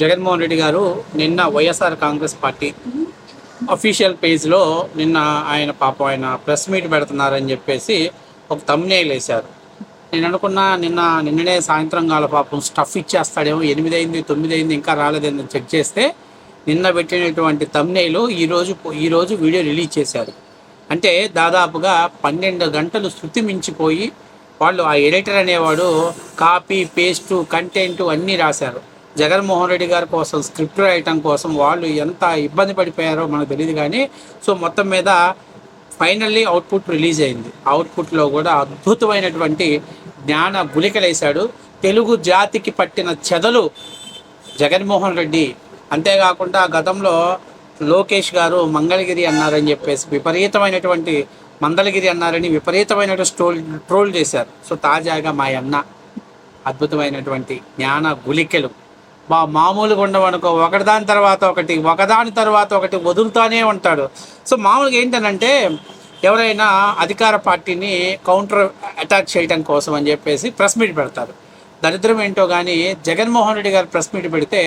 జగన్మోహన్ రెడ్డి గారు నిన్న YSR Congress party official పేజ్లో నిన్న ఆయన పాపం ఆయన ప్రెస్ మీట్ పెడుతున్నారని చెప్పేసి ఒక తమ్నేలు వేశారు. నేను అనుకున్నా నిన్న నిన్ననే సాయంత్రం కాల పాపం స్టఫ్ ఇచ్చేస్తాడేమో ఎనిమిది అయింది తొమ్మిది అయింది ఇంకా రాలేదని చెక్ చేస్తే నిన్న పెట్టినటువంటి తమ్నేలు ఈరోజు ఈరోజు వీడియో రిలీజ్ చేశారు. అంటే దాదాపుగా పన్నెండు గంటలు శృతి మించిపోయి వాళ్ళు ఆ ఎడిటర్ అనేవాడు కాపీ పేస్టు కంటెంట్ అన్నీ రాశారు. జగన్మోహన్ రెడ్డి గారి కోసం స్క్రిప్ట్ రాయటం కోసం వాళ్ళు ఎంత ఇబ్బంది పడిపోయారో మనకు తెలియదు కానీ సో మొత్తం మీద ఫైనల్లీ అవుట్పుట్ రిలీజ్ అయింది. అవుట్పుట్లో కూడా అద్భుతమైనటువంటి జ్ఞాన గులికలేశాడు తెలుగు జాతికి పట్టిన చెదలు జగన్మోహన్ రెడ్డి. అంతేకాకుండా గతంలో లోకేష్ గారు మంగళగిరి అన్నారని చెప్పేసి విపరీతమైనటువంటి మందలగిరి అన్నారని విపరీతమైనటువంటి ట్రోల్ ట్రోల్ చేశారు. సో తాజాగా మా అన్న అద్భుతమైనటువంటి జ్ఞాన గులికెలు మా మామూలుగా ఉండమనుకో ఒకదాని తర్వాత ఒకటి ఒకదాని తర్వాత ఒకటి వదులుతానే ఉంటాడు. సో మామూలుగా ఏంటనంటే ఎవరైనా అధికార పార్టీని కౌంటర్ అటాక్ చేయడం కోసం అని చెప్పేసి ప్రెస్ మీట్ పెడతారు. దరిద్రం ఏంటో కానీ జగన్మోహన్ రెడ్డి గారు ప్రెస్ మీట్ పెడితే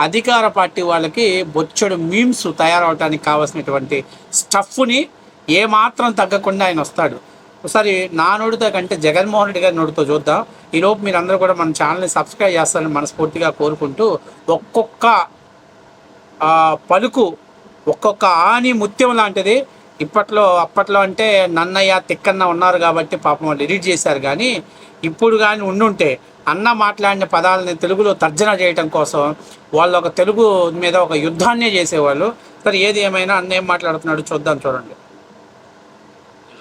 అధికార పార్టీ వాళ్ళకి బొచ్చడు మీమ్స్ తయారవడానికి కావాల్సినటువంటి స్టఫ్ని ఏమాత్రం తగ్గకుండా ఆయన వస్తాడు. ఒకసారి నా నోటితో కంటే జగన్మోహన్ రెడ్డి గారి నోటితో చూద్దాం. ఈలోపు మీరు అందరూ కూడా మన ఛానల్ని సబ్స్క్రైబ్ చేస్తారని మనస్ఫూర్తిగా కోరుకుంటూ ఒక్కొక్క పలుకు ఒక్కొక్క ఆని ముత్యం లాంటిది. ఇప్పట్లో అప్పట్లో అంటే నన్నయ్య తిక్కన్న ఉన్నారు కాబట్టి పాపం వాళ్ళు ఎడిట్ చేశారు కానీ ఇప్పుడు కానీ ఉండుంటే అన్న మాట్లాడిన పదాలని తెలుగులో తర్జన చేయటం కోసం వాళ్ళు ఒక తెలుగు మీద ఒక యుద్ధాన్నే చేసేవాళ్ళు. సరే ఏది ఏమైనా అన్న ఏం మాట్లాడుతున్నాడు చూద్దాం చూడండి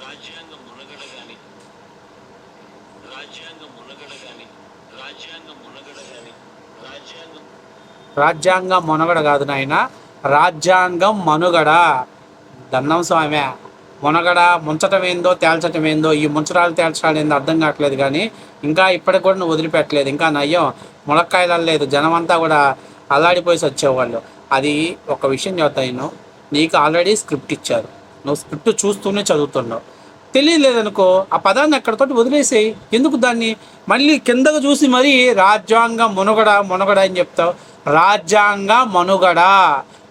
రాజ్యాంగ మునగడ గాని రాజ్యాంగ మునగడ గాని రాజ్యాంగ మునగడ గాని రాజ్యాంగం రాజ్యాంగం మొనగడ కాదు నాయన. రాజ్యాంగం మనుగడ. దన్నం స్వామి. మునగడ ముంచటం ఏందో తేల్చటం ఏందో ఈ ముంచరాలు తేల్చడాలు ఏందో అర్థం కావట్లేదు కానీ ఇంకా ఇప్పటికి కూడా నువ్వు వదిలిపెట్టలేదు. ఇంకా నయ్యం ములక్కాయలు లేదు. జనం అంతా కూడా అల్లాడిపోయి వచ్చేవాళ్ళు అది ఒక విషయం చెప్తా నీకు ఆల్రెడీ స్క్రిప్ట్ ఇచ్చారు. నువ్వు స్క్రిప్ట్ చూస్తూనే చదువుతున్నావు. తెలియలేదనుకో ఆ పదాన్ని అక్కడతోటి వదిలేసేయి. ఎందుకు దాన్ని? మళ్ళీ కిందకు చూసి మరీ రాజ్యాంగం మునుగడ మునగడ అని చెప్తావు. రాజ్యాంగ మనుగడ.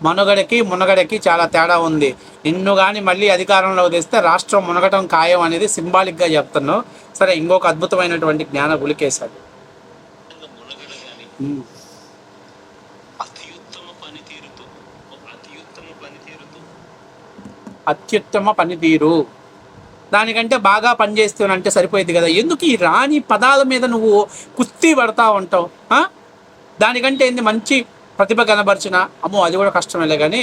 మనుగడకి మునగడకి చాలా తేడా ఉంది. నిన్ను కానీ మళ్ళీ అధికారంలో తెస్తే రాష్ట్రం మునగటం ఖాయం అనేది సింబాలిక్గా చెప్తున్నావు. సరే ఇంకొక అద్భుతమైనటువంటి జ్ఞాన గులికేశాడు. అత్యుత్తమ పనితీరు. దానికంటే బాగా పనిచేస్తానంటే సరిపోయింది కదా. ఎందుకు ఈ రాని పదాల మీద నువ్వు కుస్తీ పడతా ఉంటావు? దానికంటే ఏంది మంచి ప్రతిభ కనబరిచిన అమ్మో అది కూడా కష్టమేలే కానీ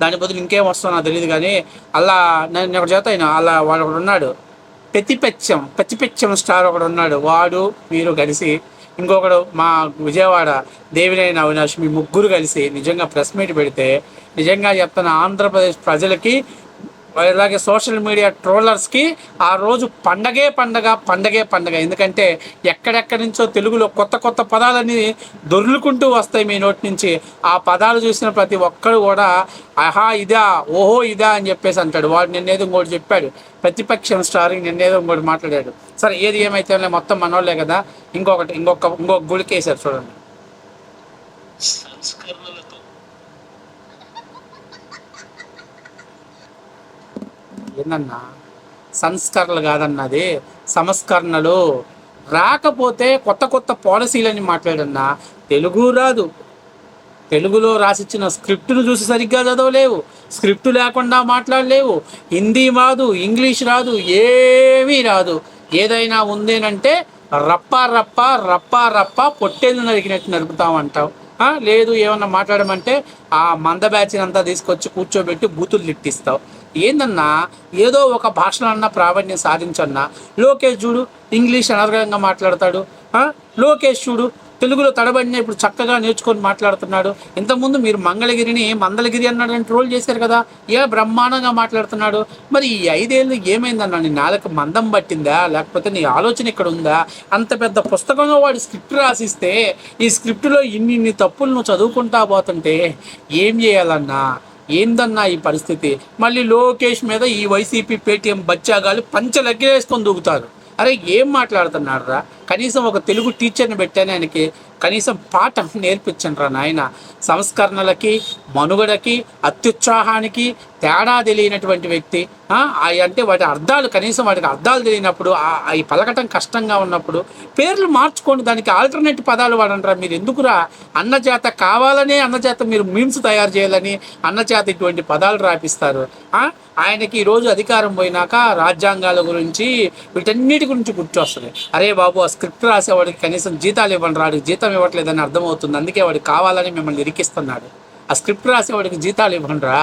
దాని బదులు ఇంకేం వస్తుందో నాకు తెలియదు కానీ అలా నేను ఒక చేత అయినా అలా వాడు ఒకడు ఉన్నాడు. పెతిపెచ్చం పెతిపెచ్చం స్టార్ ఒకడు ఉన్నాడు. వాడు మీరు కలిసి ఇంకొకడు మా విజయవాడ దేవినేని అవినాష్ మీ ముగ్గురు కలిసి నిజంగా ప్రెస్ మీట్ పెడితే నిజంగా చెప్తున్న ఆంధ్రప్రదేశ్ ప్రజలకి ఇలాగే సోషల్ మీడియా ట్రోలర్స్కి ఆ రోజు పండగే పండగ పండగే పండగ. ఎందుకంటే ఎక్కడెక్కడి నుంచో తెలుగులో కొత్త కొత్త పదాలన్నీ దొర్లుకుంటూ వస్తాయి మీ నోటి నుంచి. ఆ పదాలు చూసిన ప్రతి ఒక్కరు కూడా ఆహా ఇదా ఓహో ఇదా అని చెప్పేసి అంటాడు. వాడు నిన్నేదో ఇంకోటి చెప్పాడు. ప్రతిపక్షం స్టార్ నిన్నేదో ఇంకోటి మాట్లాడాడు. సరే ఏది ఏమైతే మొత్తం మనోళ్ళే కదా. ఇంకొకటి ఇంకొక ఇంకొక గుడికేసారు చూడండి. సంస్కరణలతో ఏందన్నా? సంస్కరణలు కాదన్నది సంస్కరణలు రాకపోతే కొత్త కొత్త పాలసీలని మాట్లాడన్నా తెలుగు రాదు. తెలుగులో రాసిచ్చిన స్క్రిప్టును చూసి సరిగ్గా చదవలేవు. స్క్రిప్ట్ లేకుండా మాట్లాడలేవు. హిందీ రాదు ఇంగ్లీష్ రాదు ఏమీ రాదు. ఏదైనా ఉందేనంటే రప్ప రప్ప రప్ప రప్ప పొట్టేలు నరికినట్టు నరుకుతామంటావు. లేదు ఏమన్నా మాట్లాడమంటే ఆ మంద బ్యాచ్ని అంతా తీసుకొచ్చి కూర్చోబెట్టి బూతులు తిట్టిస్తావు. ఏందన్నా? ఏదో ఒక భాషలో అన్న ప్రావీణ్యం సాధించన్నా? లోకేష్ చూడు ఇంగ్లీష్ అనర్గంగా మాట్లాడతాడు. లోకేష్ చూడు తెలుగులో తడబడిన ఇప్పుడు చక్కగా నేర్చుకొని మాట్లాడుతున్నాడు. ఇంతకుముందు మీరు మంగళగిరిని మందలగిరి అన్నాడని ట్రోల్ చేశారు కదా? ఏ బ్రహ్మాండంగా మాట్లాడుతున్నాడు. మరి ఈ ఐదేళ్ళు ఏమైందన్నా? నీ నాలుక మందం పట్టిందా? లేకపోతే నీ ఆలోచన ఇక్కడ ఉందా? అంత పెద్ద పుస్తకంలో వాడు స్క్రిప్ట్ రాసిస్తే ఈ స్క్రిప్ట్లో ఇన్ని ఇన్ని తప్పులు నువ్వు చదువుకుంటా పోతుంటే ఏం చేయాలన్నా? ఏందన్నా ఈ పరిస్థితి? మళ్ళీ లోకేష్ మీద ఈ వైసీపీ పేటీఎం బచ్చాగాలు పంచలెగ్గేసుకొని దూకుతారు. అరే ఏం మాట్లాడుతున్నాడు రా కనీసం ఒక తెలుగు టీచర్ని పెట్టాను ఆయనకి కనీసం పాఠం నేర్పించండి రా నాయన. సంస్కరణలకి మనుగడకి అత్యుత్సాహానికి తేడా తెలియనటువంటి వ్యక్తి అంటే వాటి అర్థాలు కనీసం వాటికి అర్థాలు తెలియనప్పుడు అవి పలకటం కష్టంగా ఉన్నప్పుడు పేర్లు మార్చుకోండి దానికి ఆల్టర్నేట్ పదాలు వాడంటారా మీరు ఎందుకురా? అన్నచేత కావాలనే అన్నచేత మీరు మీమ్స్ తయారు చేయాలని అన్నచేత ఇటువంటి పదాలు రాపిస్తారు. ఆయనకి ఈరోజు అధికారం పోయినాక రాజ్యాంగాల గురించి వీటన్నిటి గురించి గుర్తొస్తుంది అరే బాబు స్క్రిప్ట్ రాసేవాడికి కనీసం జీతాలు ఇవ్వండి రాడికి జీతం ఇవ్వట్లేదని అర్థమవుతుంది. అందుకే వాడికి కావాలని మిమ్మల్ని ఇరికిస్తున్నాడు. ఆ స్క్రిప్ట్ రాసేవాడికి జీతాలు ఇవ్వండి రా.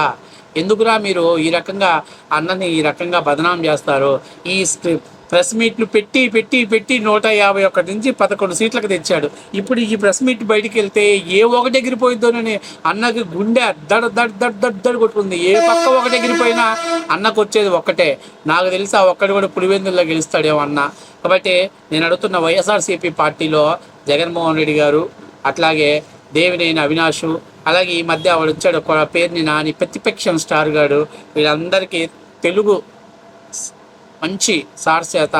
ఎందుకురా మీరు ఈ రకంగా అన్నని ఈ రకంగా బదనాం చేస్తారు? ఈ స్క్రిప్ట్ ప్రెస్ మీట్లు పెట్టి పెట్టి పెట్టి నూట యాభై ఒకటి నుంచి పదకొండు సీట్లకు తెచ్చాడు. ఇప్పుడు ఈ ప్రెస్ మీట్ బయటికి వెళ్తే ఏ ఒకటి ఎగిరిపోయిద్దోనని అన్నకి గుండె దడ్ దడ్ దడ్ దడ్ దడ్ కొట్టుకుంది. ఏ పక్క ఒకటి ఎగిరిపోయినా అన్నకు వచ్చేది ఒక్కటే. నాకు తెలిసి ఆ ఒక్కడు కూడా పులివెందుల్లో గెలుస్తాడేమో అన్న. కాబట్టి నేను అడుగుతున్న వైఎస్ఆర్సీపీ పార్టీలో జగన్మోహన్ రెడ్డి గారు అట్లాగే దేవినేని అవినాష్ అలాగే ఈ మధ్య వాడు వచ్చాడు ఒక పేరుని నాని ప్రతిపక్షం స్టార్ గాడు. వీళ్ళందరికీ తెలుగు మంచి సార్ చేత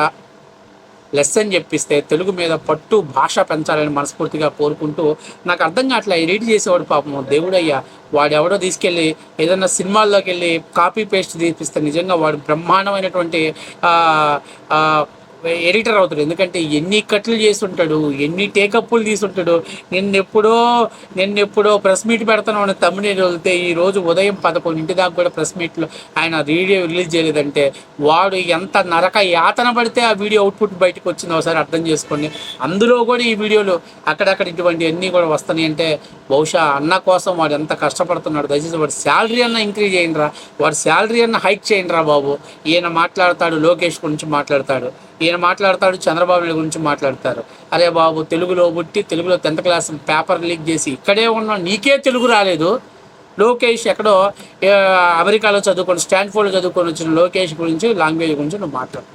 లెసన్ చెప్పిస్తే తెలుగు మీద పట్టు భాష పెంచాలని మనస్ఫూర్తిగా కోరుకుంటూ నాకు అర్థం కావట్లే రీడ్ చేసేవాడు పాపం దేవుడయ్యా. వాడు ఎవడో తీసుకెళ్ళి ఏదన్నా సినిమాల్లోకి వెళ్ళి కాపీ పేస్ట్ తీపిస్తే నిజంగా వాడు బ్రహ్మాండమైనటువంటి ఎడిటర్ అవుతాడు. ఎందుకంటే ఎన్ని కట్లు చేసి ఉంటాడు ఎన్ని టేకప్పులు తీసుంటాడు నిన్నెప్పుడో నిన్నెప్పుడో ప్రెస్ మీట్ పెడతాను అని తమ్ముని వెళ్తే ఈ రోజు ఉదయం పదకొండింటి దాకా కూడా ప్రెస్ మీట్లో ఆయన వీడియో రిలీజ్ చేయలేదంటే వాడు ఎంత నరక యాతన పడితే ఆ వీడియో అవుట్పుట్ బయటకు వచ్చిందో ఒకసారి అర్థం చేసుకోండి. అందులో కూడా ఈ వీడియోలు అక్కడక్కడ ఇటువంటి అన్నీ కూడా వస్తున్నాయి అంటే బహుశా అన్న కోసం వాడు ఎంత కష్టపడుతున్నాడు. దయచేసి వాడు శాలరీ అన్న ఇంక్రీజ్ చేయండి రా వాడు శాలరీ అన్న హైక్ చేయండి రా బాబు. ఈయన మాట్లాడతాడు లోకేష్ గురించి మాట్లాడతాడు. ఈయన మాట్లాడతాడు చంద్రబాబు గురించి మాట్లాడతారు. అరే బాబు తెలుగులో పుట్టి తెలుగులో టెన్త్ క్లాస్ పేపర్ లీక్ చేసి ఇక్కడే ఉన్న నీకే తెలుగు రాలేదు. లోకేష్ ఎక్కడో అమెరికాలో చదువుకొని స్టాన్ఫోర్డ్లో చదువుకొని వచ్చిన లోకేష్ గురించి లాంగ్వేజ్ గురించి నువ్వు మాట్లాడు.